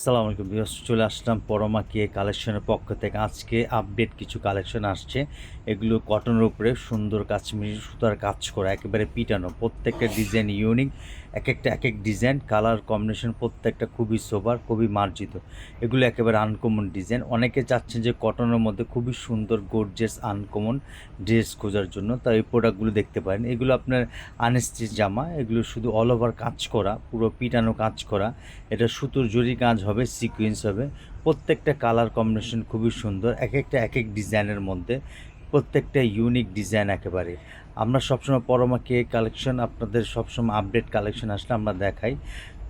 সালাম আলাইকুম বিয়স চলে আসলাম পরমা কে কালেকশনের পক্ষ থেকে। আজকে আপডেট কিছু কালেকশন আসছে। এগুলো কটনের উপরে সুন্দর কাশ্মীরি সুতার কাজ করা, একেবারে পিটানো, প্রত্যেকটা ডিজাইন ইউনিক এক একটা এক এক ডিজাইন কালার কম্বিনেশন প্রত্যেকটা খুবই সোবার খুবই মার্জিত। এগুলো একেবারে আনকমন ডিজাইন অনেকে চাচ্ছেন যে কটনের মধ্যে খুবই সুন্দর গোর্জেস আনকমন ড্রেস খোঁজার জন্য। তাই এই প্রোডাক্টগুলো দেখতে পারেন। এগুলো আপনার আনস্টিচ জামা, এগুলো শুধু অল ওভার কাজ করা, পুরো পিটানো কাজ করা। এটা সুতোর জরি কাজ হবে সিকুয়েন্স হবে। প্রত্যেকটা কালার কম্বিনেশন খুবই সুন্দর, এক একটা, এক এক ডিজাইনের মধ্যে। প্রত্যেকটা ইউনিক ডিজাইন একেবারে। আমরা সবসময় পরমা কে কালেকশন আপনাদের সবসময় আপডেট কালেকশন আসলে আমরা দেখাই।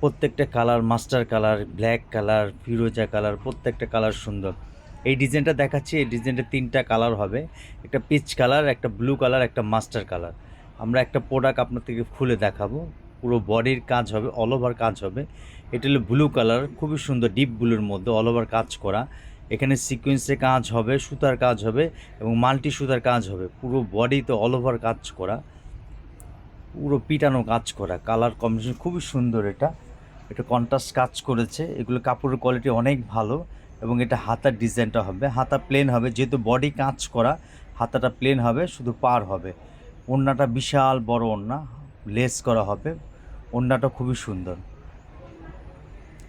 প্রত্যেকটা colour master colour black colour ফিরোজা কালার প্রত্যেকটা কালার সুন্দর। এই ডিজাইনটা দেখাচ্ছি, এই ডিজাইনটা তিনটা কালার হবে। একটা পিচ কালার একটা ব্লু কালার একটা মাস্টার কালার আমরা একটা প্রোডাক্ট আপনার থেকে খুলে দেখাবো। পুরো বডির কাজ হবে অল ওভার কাজ হবে। এটা হলো ব্লু কালার খুবই সুন্দর ডিপ ব্লুর মধ্যে অল ওভার কাজ করা। এখানে সিকোয়েন্সে কাজ হবে, সুতার কাজ হবে এবং মাল্টি সুতার কাজ হবে। পুরো বডিতে অল ওভার কাজ করা। পুরো পিটানো কাজ করা। কালার কম্বিনেশন খুবই সুন্দর এটা। এটা কন্ট্রাস্ট কাজ করেছে। এগুলো কাপড়ের কোয়ালিটি অনেক ভালো এবং এটা হাতার ডিজাইনটা হবে। হাতা প্লেন হবে, যেহেতু বডি কাজ করা, হাতাটা প্লেন হবে, শুধু পার হবে। ওড়নাটা বিশাল বড় ওড়না লেস করা হবে। ওড়নাটা খুবই সুন্দর।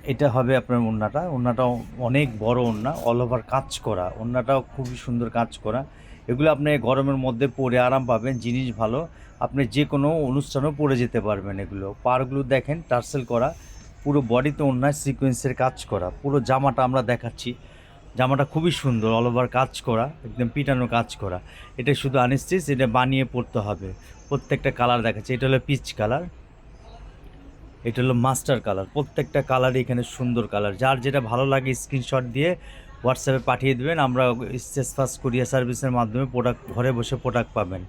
এটা হবে আপনার ওড়নাটা। ওড়নাটা অনেক বড় ওড়না অল ওভার কাজ করা। ওড়নাটাও খুবই সুন্দর কাজ করা। এগুলো আপনি গরমের মধ্যে পরে আরাম পাবেন, জিনিস ভালো। আপনি যে কোনো অনুষ্ঠানেও পরে যেতে পারবেন এগুলো। পারগুলো দেখেন, টার্সেল করা। পুরো বডিতে ওড়নায় সিকোয়েন্সের কাজ করা। পুরো জামাটা আমরা দেখাচ্ছি। জামাটা খুবই সুন্দর অল ওভার কাজ করা, একদম পিটানো কাজ করা। এটা শুধু আনস্টিচ এটা বানিয়ে পড়তে হবে। প্রত্যেকটা কালার দেখাচ্ছে। এটা হলো পিচ কালার এটা হলো মাস্টার কালার প্রত্যেকটা কালারই এখানে সুন্দর কালার যার যেটা ভালো লাগে স্ক্রিনশট দিয়ে হোয়াটসঅ্যাপে পাঠিয়ে দেবেন, আমরা ফাস্ট কুরিয়ার সার্ভিসের মাধ্যমে প্রোডাক্ট ঘরে বসে প্রোডাক্ট পাবেন।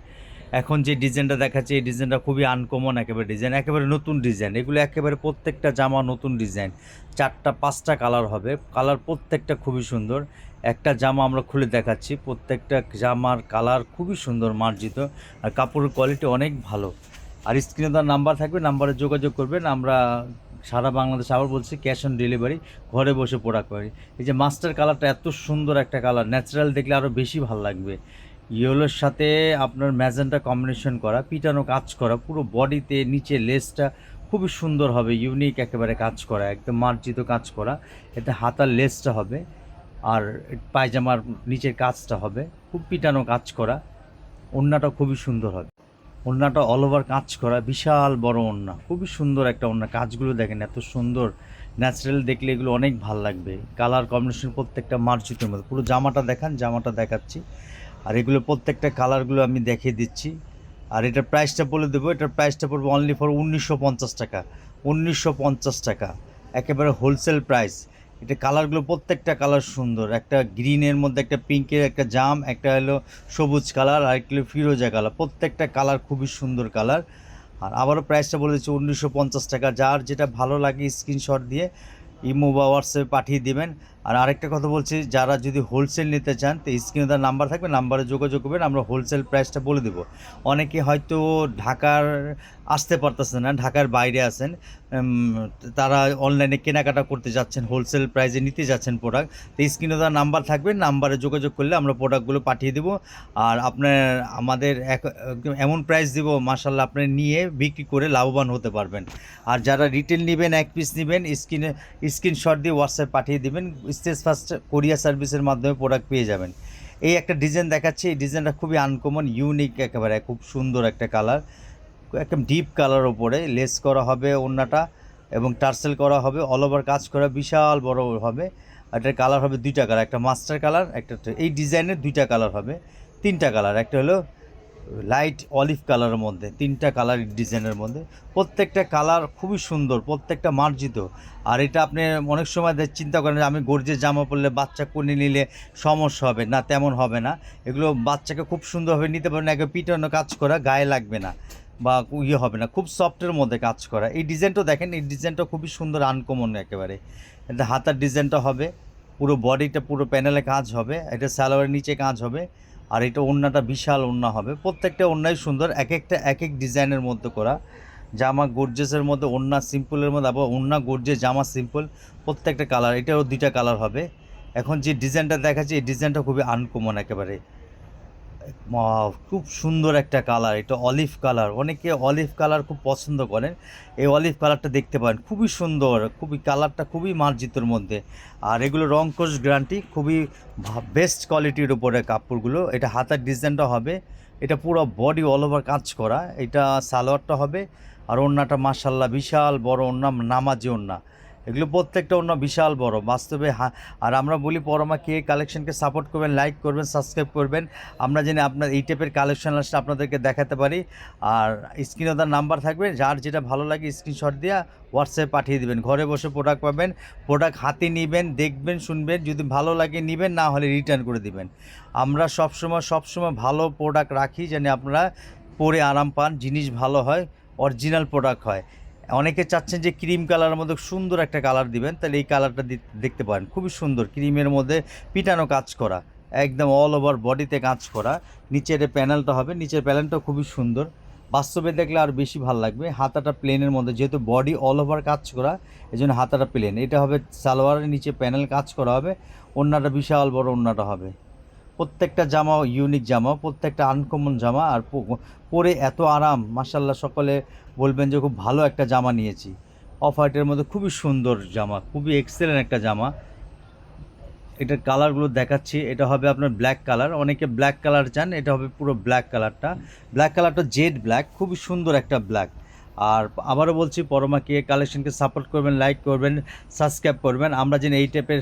এখন যে ডিজাইনটা দেখাচ্ছে, এই ডিজাইনটা খুবই আনকমন একেবারে ডিজাইন একেবারে নতুন ডিজাইন এগুলো একেবারে প্রত্যেকটা জামা নতুন ডিজাইন চারটা, পাঁচটা কালার হবে। কালার প্রত্যেকটা খুবই সুন্দর। একটা জামা আমরা খুলে দেখাচ্ছি। প্রত্যেকটা জামার কালার খুবই সুন্দর, মার্জিত। আর কাপড়ের কোয়ালিটি অনেক ভালো। আর স্ক্রিনে তার নাম্বার থাকবে, নাম্বারে যোগাযোগ করবেন। আমরা সারা বাংলাদেশ আবার বলছি ক্যাশ অন ডেলিভারি, ঘরে বসে প্রোডাক্ট করি এই যে মাস্টার কালারটা এত সুন্দর একটা কালার ন্যাচারাল দেখলে আরও বেশি ভালো লাগবে। ইয়েলোর সাথে আপনার ম্যাজেন্টা কম্বিনেশন করা, পিটানো কাজ করা, পুরো বডিতে নিচে লেসটা খুবই সুন্দর হবে ইউনিক একেবারে কাজ করা, একদম মার্জিত কাজ করা। এটা হাতার লেসটা হবে, আর পায়জামার নিচের কাজটা হবে, খুব পিটানো কাজ করা, ওড়নাটা খুবই সুন্দর হবে। ওড়নাটা অল ওভার কাজ করা, বিশাল বড় ওড়না। খুবই সুন্দর একটা ওড়না। কাজগুলো দেখেন, এত সুন্দর। ন্যাচারাল দেখলে এগুলো অনেক ভালো লাগবে। কালার কম্বিনেশন প্রত্যেকটা মার্জিতের মধ্যে। পুরো জামাটা দেখান, জামাটা দেখাচ্ছি। আর এগুলো প্রত্যেকটা কালারগুলো আমি দেখিয়ে দিচ্ছি। আর এটার প্রাইসটা বলে দেবো। এটার প্রাইসটা পড়বে অনলি ফর উনিশশো পঞ্চাশ টাকা। উনিশশো পঞ্চাশ টাকা। একেবারে হোলসেল প্রাইস এটা কালারগুলো প্রত্যেকটা কালার সুন্দর। একটা গ্রিনের মধ্যে একটা পিঙ্কের একটা জাম, একটা হলো সবুজ কালার, আর একটা ফিরোজা কালার। প্রত্যেকটা কালার খুবই সুন্দর কালার। আর আবারও প্রাইসটা বলে দিচ্ছি উনিশশো পঞ্চাশ টাকা। যার যেটা ভালো লাগে স্ক্রিনশট দিয়ে, ইমো বা হোয়াটসঅ্যাপে পাঠিয়ে দেবেন। আর আরেকটা কথা বলছি, যারা যদি হোলসেল নিতে চান, তো স্ক্রিনে তার নাম্বার থাকবে নাম্বারে যোগাযোগ করবেন, আমরা হোলসেল প্রাইসটা বলে দেবো। অনেকে হয়তো ঢাকার আসতে পারতেছেন না, ঢাকার বাইরে আছেন তারা অনলাইনে কেনাকাটা করতে যাচ্ছেন হোলসেল প্রাইসে নিতে যাচ্ছেন প্রোডাক্ট তো স্ক্রিনে তার নাম্বার থাকবে নাম্বারে যোগাযোগ করলে আমরা প্রোডাক্টগুলো পাঠিয়ে দেবো। আর আপনার, আমাদের এক- এমন প্রাইস দেবো মাসাল্লাহ আপনি নিয়ে বিক্রি করে লাভবান হতে পারবেন। আর যারা রিটেল নেবেন, এক পিস নেবেন, স্ক্রিনে স্ক্রিনশট দিয়ে হোয়াটসঅ্যাপ পাঠিয়ে দেবেন স্টেজ ফার্স্ট কোরিয়ার সার্ভিসের মাধ্যমে প্রোডাক্ট পেয়ে যাবেন। এই একটা ডিজাইন দেখাচ্ছে, এই ডিজাইনটা খুবই আনকমন ইউনিক একেবারে, খুব সুন্দর একটা কালার একদম ডিপ কালার ওপরে লেস করা হবে ওড়নাটা এবং টার্সেল করা হবে অল ওভার কাজ করা বিশাল বড় হবে। এটার কালার হবে দুইটা কালার একটা মাস্টার কালার একটা এই ডিজাইনের দুইটা কালার হবে, তিনটা কালার একটা হলো লাইট অলিভ কালারের মধ্যে, তিনটা কালার ডিজাইনের মধ্যে। প্রত্যেকটা কালার খুবই সুন্দর, প্রত্যেকটা মার্জিত। আর এটা আপনি অনেক সময় চিন্তা করেন যে আমি গর্জে জামা পরলে বাচ্চা কোনে নিলে সমস্যা হবে না, তেমন হবে না। এগুলো বাচ্চাকে খুব সুন্দরভাবে নিতে পারবেন, একে পিটানো কাজ করা গায়ে লাগবে না বা ইয়ে হবে না, খুব সফটের মধ্যে কাজ করা। এই ডিজাইনটাও দেখেন, এই ডিজাইনটা খুবই সুন্দর, আনকমন একেবারে। এটা হাতার ডিজাইনটা হবে, পুরো বডিটা পুরো প্যানেলে কাজ হবে, এটা সালোয়ারের নিচে কাজ হবে। আর এটা ওড়নাটা বিশাল ওড়না হবে। প্রত্যেকটা ওড়নাই সুন্দর এক একটা এক এক ডিজাইনের মধ্যে করা। জামা গর্জেসের মধ্যে ওড়না সিম্পলের মধ্যে, আবার ওড়না গোর্জেস জামা সিম্পল প্রত্যেকটা কালার এটাও দুইটা কালার হবে। এখন যে ডিজাইনটা দেখাচ্ছে, এই ডিজাইনটা খুবই আনকমন একেবারে। খুব সুন্দর একটা কালার, এটা অলিভ কালার। অনেকে অলিভ কালার খুব পছন্দ করেন। এই অলিভ কালারটা দেখতে পারেন, খুবই সুন্দর, খুবই কালারটা খুবই মার্জিতর মধ্যে। আর এগুলো রং কোর্স গ্যারান্টি খুবই বেস্ট কোয়ালিটির উপরে কাপড়গুলো। এটা হাতার ডিজাইনটা হবে, এটা পুরো বডি অল ওভার কাজ করা। এটা সালোয়ারটা হবে, আর ওড়নাটা মাসাল্লাহ বিশাল বড় ওড়না, নামাজি ওড়না। এগুলো প্রত্যেকটা অন্য বিশাল বড়। বাস্তবে আর আমরা বলি, পরমা কে কালেকশনকে সাপোর্ট করবেন লাইক করবেন সাবস্ক্রাইব করবেন। আমরা যেন আপনার এই টাইপের কালেকশন আসলে আপনাদেরকে দেখাতে পারি। আর স্ক্রিনে তার নাম্বার থাকবে, যার যেটা ভালো লাগে স্ক্রিনশট দিয়ে হোয়াটসঅ্যাপে পাঠিয়ে দিবেন। ঘরে বসে প্রোডাক্ট পাবেন প্রোডাক্ট হাতে নেবেন, দেখবেন, শুনবেন, যদি ভালো লাগে নেবেন, না হলে রিটার্ন করে দিবেন। আমরা সবসময় সবসময় ভালো প্রোডাক্ট রাখি, যেন আপনারা পরে আরাম পান, জিনিস ভালো হয় অরিজিনাল প্রোডাক্ট হয়। অনেকে চাচ্ছেন যে ক্রিম কালারের মধ্যে সুন্দর একটা কালার দিবেন, তাহলে এই কালারটা দেখতে পারেন। খুবই সুন্দর, ক্রিমের মধ্যে পিটানো কাজ করা, একদম অল ওভার বডিতে কাজ করা। নিচের প্যানেলটা হবে, নিচের প্যানেলটা খুবই সুন্দর। বাস্তবে দেখলে আর বেশি ভালো লাগবে, হাতাটা প্লেনের মধ্যে, যেহেতু বডি অল ওভার কাজ করা এই জন্য হাতাটা প্লেন এটা হবে সালোয়ারের নিচে প্যানেল কাজ করা হবে ওড়নাটা বিশাল বড় ওড়নাটা হবে। প্রত্যেকটা জামা ইউনিক জামা, প্রত্যেকটা আনকমন জামা আর পরে এত আরাম মাসাল্লাহ সকলে বলবেন যে খুব ভালো একটা জামা নিয়েছি। অফ হোয়াইটের মধ্যে খুবই সুন্দর জামা, খুবই এক্সেলেন্ট একটা জামা। এটার কালারগুলো দেখাচ্ছি, এটা হবে আপনার ব্ল্যাক কালার অনেকে ব্ল্যাক কালার চান, এটা হবে পুরো ব্ল্যাক কালারটা ব্ল্যাক কালারটা জেড ব্ল্যাক খুবই সুন্দর একটা ব্ল্যাক আর আবারও বলছি পরমাকে কালেকশনকে সাপোর্ট করবেন লাইক করবেন সাবস্ক্রাইব করবেন। আমরা যেন এই টাইপের